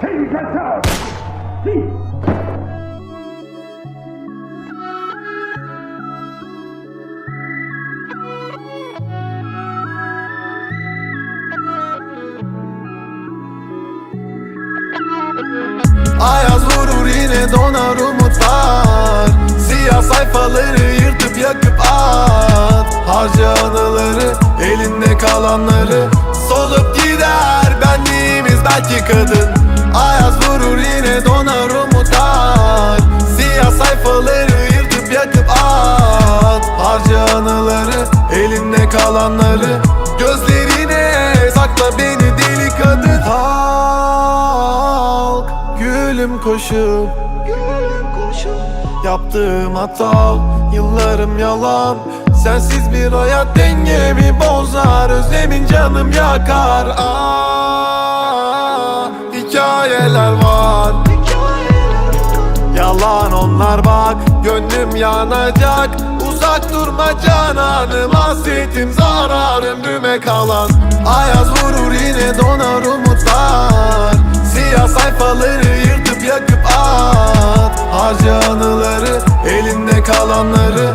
Take that out! Ayaz vurur yine donar umutlar Siyah sayfaları yırtıp yakıp at Harca anıları elinde kalanları Solup gider benliğimiz belki kadın. Ayaz vurur yine donar umutlar. Siyah sayfaları yırtıp yakıp at. Harca anıları elinde kalanları. Gözlerine sakla beni deli kadın. Halk gülüm koşup. Yaptığım hata yıllarım yalan Sensiz bir hayat dengemi bozar Özlemin canım yakar. Aa, Hikayeler var. Yalan onlar bak Gönlüm yanacak. Uzak durma cananım Hasretim zararım düme kalan. Ayaz vurur yine donar umutlar. Siyah sayfaları yırtıp yakıp at. Harca anıları elinde kalanları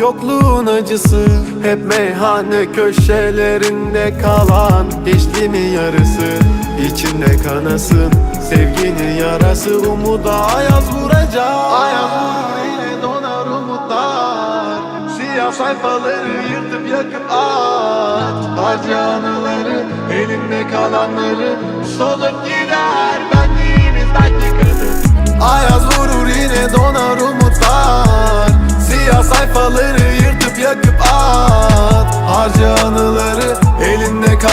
Yokluğun acısı Hep meyhane köşelerinde kalan Geçtiğimin yarısı. İçinde kanasın Sevginin yarası. Umuda ayaz vuracak. Ayaz vurur yine donar umutlar. Siyah sayfaları yırtıp yakıp at Harca anıları elinde kalanları Solup gider